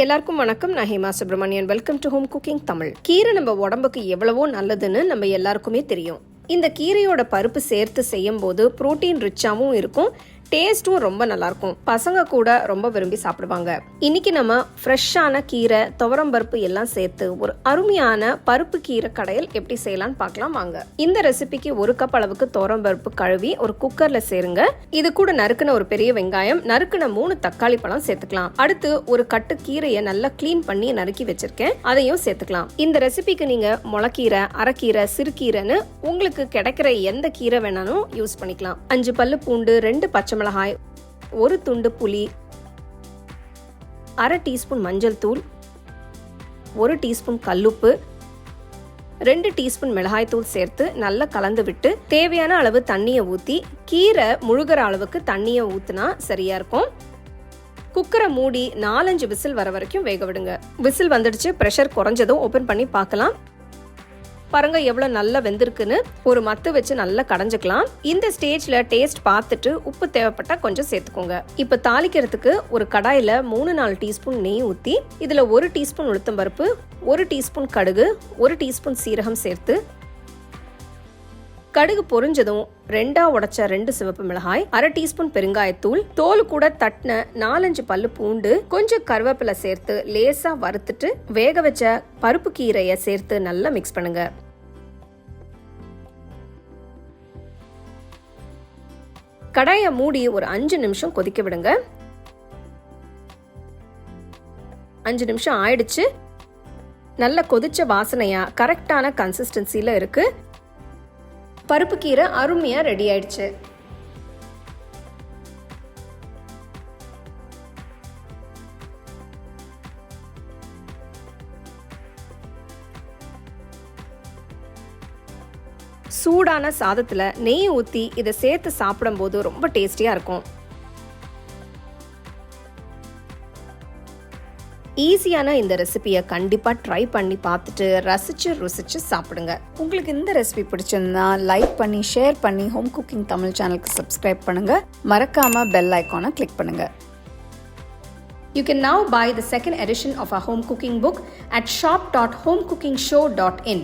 எல்லாருக்கும் வணக்கம். நான் Hema Subramanian welcome to home cooking Tamil கீரை நம்ம உடம்புக்கு எவ்வளவோ நல்லதுன்னு நம்ம எல்லாருக்குமே தெரியும். இந்த கீரையோட பருப்பு சேர்த்து செய்யும் போது புரோட்டீன் ரிச்சாகவும் இருக்கும். டேஸ்ட்டும் ரொம்ப நல்லா இருக்கும் பசங்க கூட ரொம்ப விரும்பி சாப்பிடுவாங்க. இன்னைக்கு நம்ம ஃப்ரெஷ்ஷான கீரை துவரம் பருப்பு எல்லாம் சேர்த்து ஒரு அருமையான பருப்பு கீரை கடையில் எப்படி செய்யலாம்னு பார்க்கலாம் வாங்க. இந்த ரெசிபிக்கு ஒரு கப் அளவுக்கு துவரம் பருப்பு கழுவி ஒரு குக்கர்ல சேருங்க. இது கூட நறுக்குன ஒரு பெரிய வெங்காயம் நறுக்குன மூணு தக்காளி பழம் சேர்த்துக்கலாம். அடுத்து ஒரு கட்டு கீரையை நல்லா க்ளீன் பண்ணி நறுக்கி வச்சிருக்கேன். அதையும் சேர்த்துக்கலாம். இந்த ரெசிபிக்கு நீங்க முளக்கீரை அரைக்கீரை சிறுகீரைன்னு உங்களுக்கு கிடைக்கிற எந்த கீரை வேணாலும் யூஸ் பண்ணிக்கலாம். அஞ்சு பல்லு பூண்டு ரெண்டு பச்சை மிளகாய் ஒரு துண்டு புளி அரை டீஸ்பூன் மஞ்சள் தூள் ஒரு டீஸ்பூன் கல்லுப்பு ரெண்டு டீஸ்பூன் மிளகாய் தூள் சேர்த்து நல்லா கலந்து விட்டு தேவையான அளவு தண்ணியை ஊற்றி கீரை முழுகிற அளவுக்கு தண்ணியை ஊற்றினா சரியாக இருக்கும். குக்கரை மூடி நாலஞ்சு விசில் வர வரைக்கும் வேக விடுங்க. விசில் வந்துடுச்சு ப்ரெஷர் குறைஞ்சதும் ஓப்பன் பண்ணி பார்க்கலாம். பாருங்க எவ்வளோ நல்லா வெந்திருக்குன்னு. ஒரு மத்து வச்சு நல்லா கடைஞ்சிக்கலாம். இந்த ஸ்டேஜ்ல டேஸ்ட் பார்த்துட்டு உப்பு தேவைப்பட்டா கொஞ்சம் சேர்த்துக்கோங்க. இப்போ தாளிக்கிறதுக்கு ஒரு கடாயில் மூணு நாலு டீஸ்பூன் நெய் ஊற்றி இதில் ஒரு டீஸ்பூன் உளுத்தம்பருப்பு ஒரு டீஸ்பூன் கடுகு ஒரு டீஸ்பூன் சீரகம் சேர்த்து கடுகு பொரிஞ்சதும் ரெண்டா உடைச்ச ரெண்டு சிவப்பு மிளகாய் அரை டீஸ்பூன் பெருங்காயத்தூள் தோல் கூட தட்டின நாலஞ்சு பல்லு பூண்டு கொஞ்சம் கருவேப்பிலை சேர்த்து லேசா வறுத்துட்டு வேக வச்ச பருப்பு கீரையை சேர்த்து நல்லா மிக்ஸ் பண்ணுங்க. கடாயை மூடி ஒரு அஞ்சு நிமிஷம் கொதிக்க விடுங்க. அஞ்சு நிமிஷம் ஆயிடுச்சு. நல்ல கொதிச்ச வாசனையா கரெக்டான கன்சிஸ்டன்சில இருக்கு. பருப்பு கீரை அருமையாக ரெடி ஆயிடுச்சு. சூடான சாதத்தில் நெய் ஊற்றி இதை சேர்த்து சாப்பிடும்போது ரொம்ப டேஸ்டியாக இருக்கும். ஈஸியான இந்த ரெசிபியை கண்டிப்பாக ட்ரை பண்ணி பார்த்துட்டு ரசிச்சு ருசிச்சு சாப்பிடுங்க. உங்களுக்கு இந்த ரெசிபி பிடிச்சிருந்தா லைக் பண்ணி ஷேர் பண்ணி ஹோம் குக்கிங் தமிழ் சேனலுக்கு சப்ஸ்கிரைப் பண்ணுங்கள் மறக்காமல் பெல் ஐக்கானை click second You can now buy the second edition of our home cooking book at shop.homecookingshow.in.